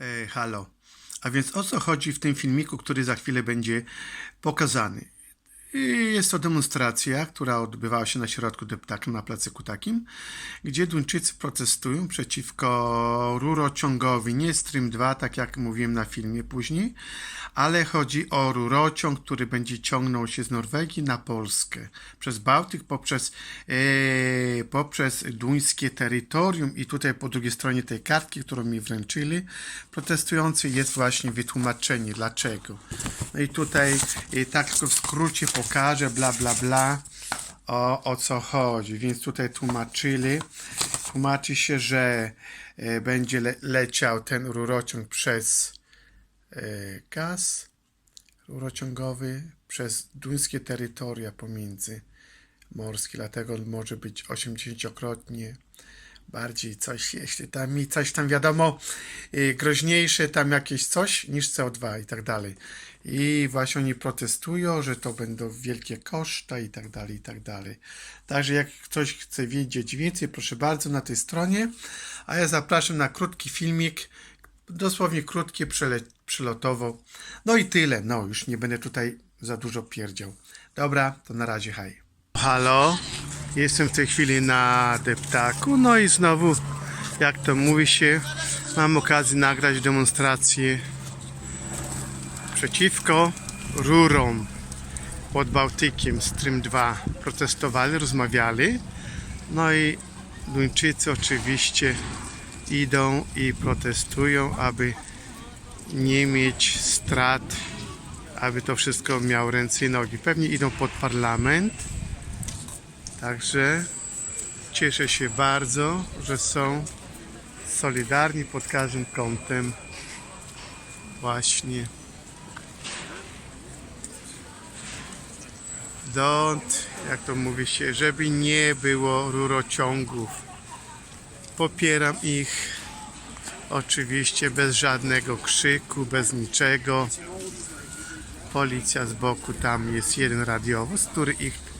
E, halo. A więc o co chodzi w tym filmiku, który za chwilę będzie pokazany? I Jest to demonstracja, która odbywała się na środku deptaku na placyku takim, gdzie Duńczycy protestują przeciwko rurociągowi, nie Stream 2, tak jak mówiłem na filmie później, ale chodzi o rurociąg, który będzie ciągnął się z Norwegii na Polskę, przez Bałtyk, poprzez, e, poprzez duńskie terytorium. I tutaj po drugiej stronie tej kartki, którą mi wręczyli, protestujący jest właśnie wytłumaczenie dlaczego. I tutaj e, tak w skrócie pokażę, bla bla bla, o, o co chodzi. Więc tutaj tłumaczyli, tłumaczy się, że e, będzie le, leciał ten rurociąg przez e, gaz rurociągowy przez duńskie terytoria pomiędzy morskie, dlatego może być 80-krotnie bardziej coś, jeśli tam mi coś tam wiadomo, y, groźniejsze tam jakieś coś niż CO2 i tak dalej. I właśnie oni protestują, że to będą wielkie koszta i tak dalej, i tak dalej. Także jak ktoś chce wiedzieć więcej, proszę bardzo na tej stronie, a ja zapraszam na krótki filmik, dosłownie krótkie, przelotowo. No i tyle, no już nie będę tutaj za dużo pierdział. Dobra, to na razie, hej. Halo, jestem w tej chwili na deptaku, no i znowu, jak to mówi się, mam okazję nagrać demonstrację przeciwko rurom pod Bałtykiem Stream 2 protestowali, rozmawiali. No i Duńczycy oczywiście idą i protestują, aby nie mieć strat, aby to wszystko miało ręce i nogi. Pewnie idą pod parlament. Także cieszę się bardzo, że są solidarni pod każdym kątem. Właśnie. Don't, jak to mówi się, żeby nie było rurociągów. Popieram ich oczywiście bez żadnego krzyku, bez niczego. Policja z boku, tam jest jeden radiowóz, który ich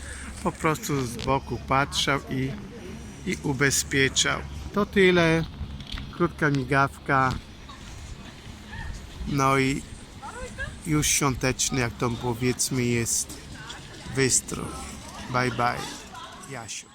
po prostu z boku patrzał i, i ubezpieczał. To tyle. Krótka migawka. No i już świąteczny, jak to powiedzmy jest wystrój. Bye bye. Jasiu.